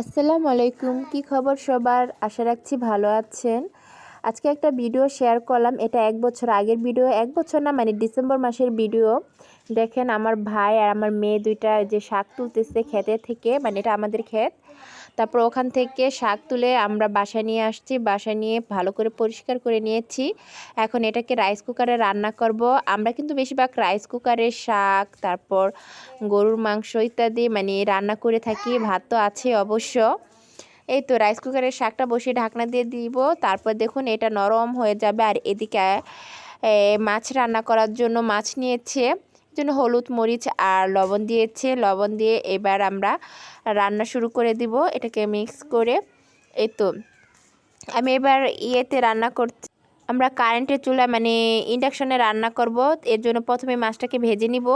আসসালামু আলাইকুম। কি খবর সবার? আশা রাখছি ভালো আছেন। আজকে একটা ভিডিও শেয়ার করলাম। এটা এক বছর আগের ভিডিও, এক বছর না মানে ডিসেম্বর মাসের ভিডিও। দেখেন আমার ভাই আর আমার মেয়ে দুইটা যে শাক তুলতেছে খেতে থেকে মানে এটা আমাদের ক্ষেত। তারপর ওখান থেকে শাক তুলে আমরা বাসা নিয়ে আসছি বাসা নিয়ে ভালো করে পরিষ্কার করে নিয়েছি। এখন এটাকে রাইস কুকারে রান্না করব। আমরা কিন্তু বেশিরভাগ রাইস কুকারে শাক, তারপর গরুর মাংস ইত্যাদি মানে রান্না করে থাকি, ভাত তো আছে অবশ্য। এই তো রাইস কুকারের শাকটা বসিয়ে ঢাকনা দিয়ে দিব। তারপর দেখুন এটা নরম হয়ে যাবে। আর এদিকে মাছ রান্না করার জন্য মাছ নিয়েছে। জন্য হলুদ, মরিচ আর লবণ দিয়েছে। লবণ দিয়ে এবার আমরা রান্না শুরু করে দিব। এটাকে মিক্স করে। এই তো, আমি এবার ইয়েতে রান্না করছি। আমরা কারেন্টের চুলা মানে ইন্ডাকশনে রান্না করব। এর জন্য প্রথমে মাছটাকে ভেজে নিব।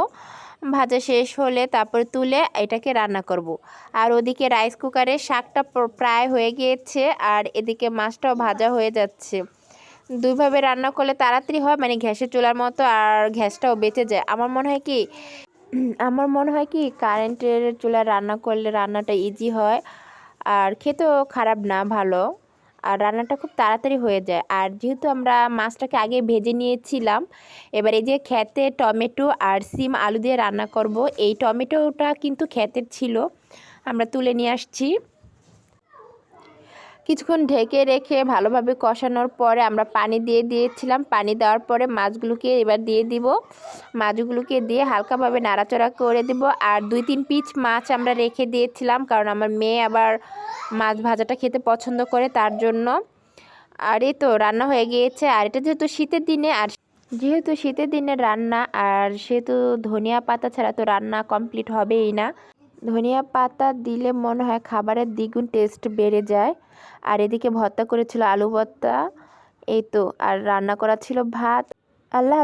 ভাজা শেষ হলে তারপর তুলে এটাকে রান্না করব। আর ওদিকে রাইস কুকারে শাকটা প্রায় হয়ে গিয়েছে। আর এদিকে মাছটাও ভাজা হয়ে যাচ্ছে। দুইভাবে রান্না করলে তাড়াতাড়ি হয় মানে গ্যাসের চুলার মতো আর গ্যাসটাও বেঁচে যায়। আমার মনে হয় কি, আমার মনে হয় কি, কারেন্টের চুলায় রান্না করলে রান্নাটা ইজি হয় আর খেতেও খারাপ না, ভালো। আর রান্নাটা খুব তাড়াতাড়ি হয়ে যায়। আর যেহেতু আমরা মাছটাকে আগে ভেজে নিয়েছিলাম, এবার এই যে খেতে টমেটো আর সিম আলু দিয়ে রান্না করব, এই টমেটোটা কিন্তু খেতের ছিল। আমরা তুলে নিয়ে আসছি। কিছুক্ষণ ঢেকে রেখে ভালোভাবে কষানোর পরে আমরা পানি দিয়ে দিয়েছিলাম। পানি দেওয়ার পরে মাছগুলোকে এবার দিয়ে দিব। মাছগুলোকে দিয়ে হালকাভাবে নাড়াচড়া করে দিব। আর দুই তিন পিচ মাছ আমরা রেখে দিয়েছিলাম, কারণ আমার মেয়ে আবার মাছ ভাজাটা খেতে পছন্দ করে তার জন্য। আর এই তো রান্না হয়ে গিয়েছে। আর এটা যেহেতু শীতের দিনে, আর যেহেতু শীতের দিনে রান্না, আর সেহেতু ধনিয়া পাতা ছাড়া তো রান্না কমপ্লিট হবেই না। ধনিয়া পাতা দিলে মনে হয় খাবারের দ্বিগুণ টেস্ট বেড়ে যায়। আর এদিকে ভর্তা করেছিল আলু ভর্তা, এই তো, আর রান্না করা ছিল ভাত। আল্লাহ